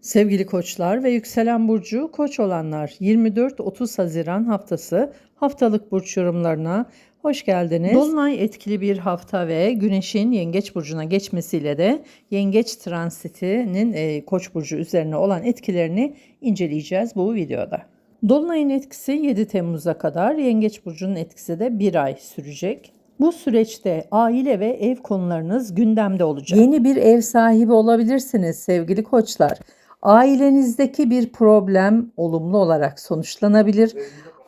Sevgili koçlar ve yükselen burcu koç olanlar 24-30 Haziran haftası haftalık burç yorumlarına hoş geldiniz. Dolunay etkili bir hafta ve güneşin yengeç burcuna geçmesiyle de yengeç transitinin e, koç burcu üzerine olan etkilerini inceleyeceğiz bu videoda. Dolunayın etkisi 7 Temmuz'a kadar, yengeç burcunun etkisi de bir ay sürecek. Bu süreçte aile ve ev konularınız gündemde olacak. Yeni bir ev sahibi olabilirsiniz sevgili koçlar. Ailenizdeki bir problem olumlu olarak sonuçlanabilir.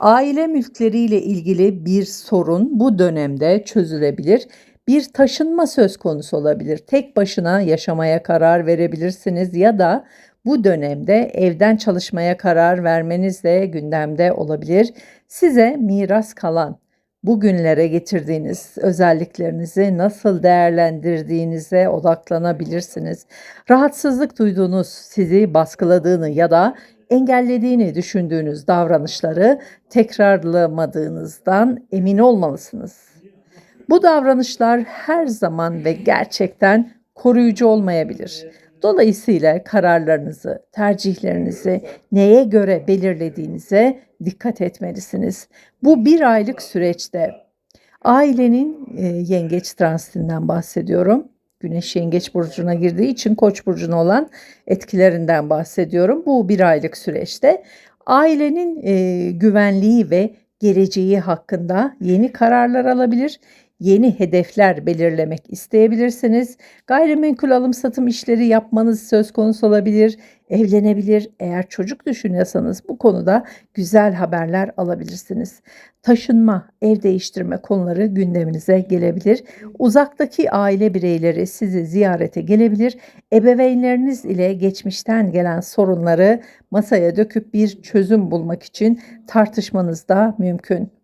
Aile mülkleriyle ilgili bir sorun bu dönemde çözülebilir. Bir taşınma söz konusu olabilir. Tek başına yaşamaya karar verebilirsiniz ya da bu dönemde evden çalışmaya karar vermeniz de gündemde olabilir. Size miras kalan bugünlere getirdiğiniz özelliklerinizi nasıl değerlendirdiğinize odaklanabilirsiniz. Rahatsızlık duyduğunuz, sizi baskıladığını ya da engellediğini düşündüğünüz davranışları tekrarlamadığınızdan emin olmalısınız. Bu davranışlar her zaman ve gerçekten koruyucu olmayabilir. Dolayısıyla kararlarınızı, tercihlerinizi neye göre belirlediğinize dikkat etmelisiniz. Bu bir aylık süreçte ailenin e, yengeç transitinden bahsediyorum. Güneş yengeç burcuna girdiği için koç burcuna olan etkilerinden bahsediyorum. Bu bir aylık süreçte ailenin e, güvenliği ve geleceği hakkında yeni kararlar alabilir, yeni hedefler belirlemek isteyebilirsiniz. Gayrimenkul alım satım işleri yapmanız söz konusu olabilir, evlenebilir. Eğer çocuk düşünüyorsanız bu konuda güzel haberler alabilirsiniz. Taşınma, ev değiştirme konuları gündeminize gelebilir. Uzaktaki aile bireyleri sizi ziyarete gelebilir. Ebeveynleriniz ile geçmişten gelen sorunları masaya döküp bir çözüm bulmak için tartışmanız da mümkün.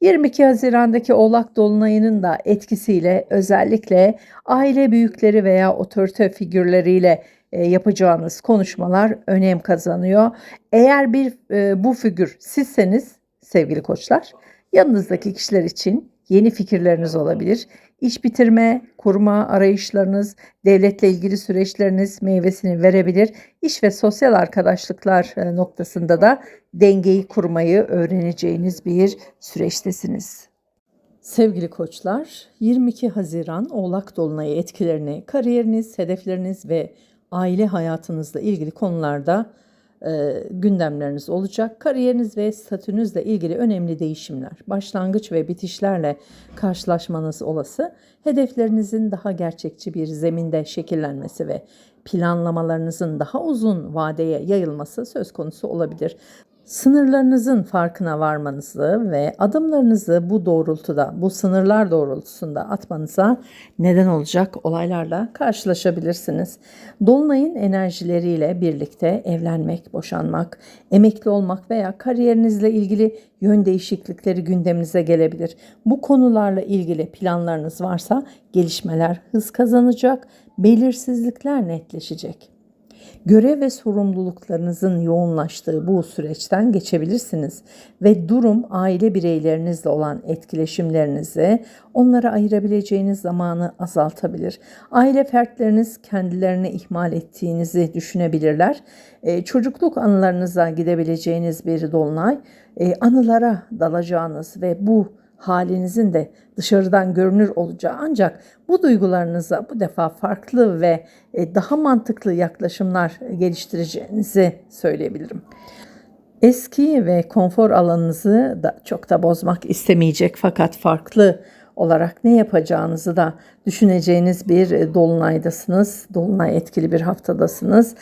22 Haziran'daki Oğlak Dolunay'ının da etkisiyle özellikle aile büyükleri veya otorite figürleriyle e, yapacağınız konuşmalar önem kazanıyor. Eğer bir e, bu figür sizseniz sevgili koçlar yanınızdaki kişiler için yeni fikirleriniz olabilir. İş bitirme, kurma arayışlarınız, devletle ilgili süreçleriniz meyvesini verebilir. İş ve sosyal arkadaşlıklar e, noktasında da dengeyi kurmayı öğreneceğiniz bir süreçtesiniz. Sevgili koçlar, 22 Haziran Oğlak Dolunayı etkilerini kariyeriniz, hedefleriniz ve aile hayatınızla ilgili konularda e, gündemleriniz olacak. Kariyeriniz ve statünüzle ilgili önemli değişimler, başlangıç ve bitişlerle karşılaşmanız olası. Hedeflerinizin daha gerçekçi bir zeminde şekillenmesi ve planlamalarınızın daha uzun vadeye yayılması söz konusu olabilir sınırlarınızın farkına varmanızı ve adımlarınızı bu doğrultuda, bu sınırlar doğrultusunda atmanıza neden olacak olaylarla karşılaşabilirsiniz. Dolunayın enerjileriyle birlikte evlenmek, boşanmak, emekli olmak veya kariyerinizle ilgili yön değişiklikleri gündeminize gelebilir. Bu konularla ilgili planlarınız varsa gelişmeler hız kazanacak, belirsizlikler netleşecek görev ve sorumluluklarınızın yoğunlaştığı bu süreçten geçebilirsiniz ve durum aile bireylerinizle olan etkileşimlerinizi onlara ayırabileceğiniz zamanı azaltabilir. Aile fertleriniz kendilerini ihmal ettiğinizi düşünebilirler. Ee, çocukluk anılarınıza gidebileceğiniz bir dolunay, e, anılara dalacağınız ve bu halinizin de dışarıdan görünür olacağı ancak bu duygularınıza bu defa farklı ve e, daha mantıklı yaklaşımlar geliştireceğinizi söyleyebilirim. Eski ve konfor alanınızı da çok da bozmak istemeyecek fakat farklı olarak ne yapacağınızı da düşüneceğiniz bir dolunaydasınız. Dolunay etkili bir haftadasınız.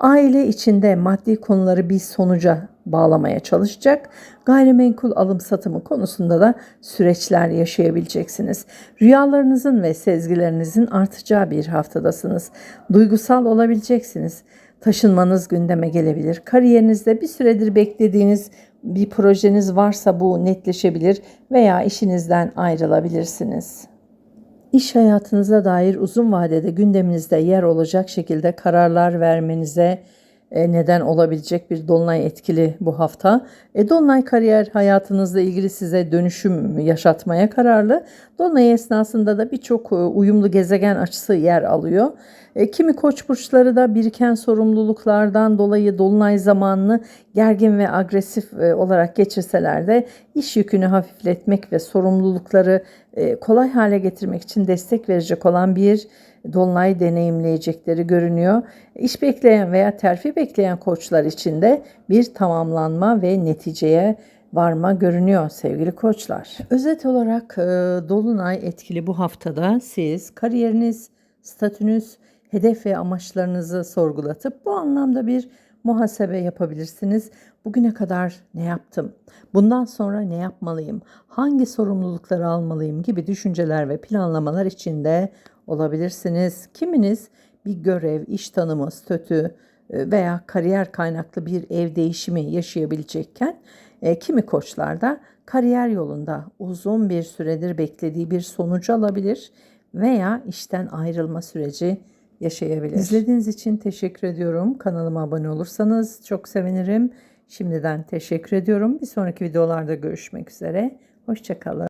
Aile içinde maddi konuları bir sonuca bağlamaya çalışacak. Gayrimenkul alım satımı konusunda da süreçler yaşayabileceksiniz. Rüyalarınızın ve sezgilerinizin artacağı bir haftadasınız. Duygusal olabileceksiniz. Taşınmanız gündeme gelebilir. Kariyerinizde bir süredir beklediğiniz bir projeniz varsa bu netleşebilir veya işinizden ayrılabilirsiniz. İş hayatınıza dair uzun vadede gündeminizde yer olacak şekilde kararlar vermenize neden olabilecek bir dolunay etkili bu hafta. E, dolunay kariyer hayatınızla ilgili size dönüşüm yaşatmaya kararlı. Dolunay esnasında da birçok e, uyumlu gezegen açısı yer alıyor. E, kimi koç burçları da biriken sorumluluklardan dolayı dolunay zamanını gergin ve agresif e, olarak geçirseler de iş yükünü hafifletmek ve sorumlulukları e, kolay hale getirmek için destek verecek olan bir dolunay deneyimleyecekleri görünüyor. İş bekleyen veya terfi bekleyen koçlar için de bir tamamlanma ve neticeye varma görünüyor sevgili koçlar. Özet olarak e, dolunay etkili bu haftada siz kariyeriniz, statünüz, hedef ve amaçlarınızı sorgulatıp bu anlamda bir muhasebe yapabilirsiniz. Bugüne kadar ne yaptım? Bundan sonra ne yapmalıyım? Hangi sorumlulukları almalıyım gibi düşünceler ve planlamalar içinde olabilirsiniz. Kiminiz bir görev, iş tanımı, statü e, veya kariyer kaynaklı bir ev değişimi yaşayabilecekken e, kimi koçlar da kariyer yolunda uzun bir süredir beklediği bir sonucu alabilir veya işten ayrılma süreci yaşayabilir. İzlediğiniz için teşekkür ediyorum. Kanalıma abone olursanız çok sevinirim. Şimdiden teşekkür ediyorum. Bir sonraki videolarda görüşmek üzere. Hoşçakalın.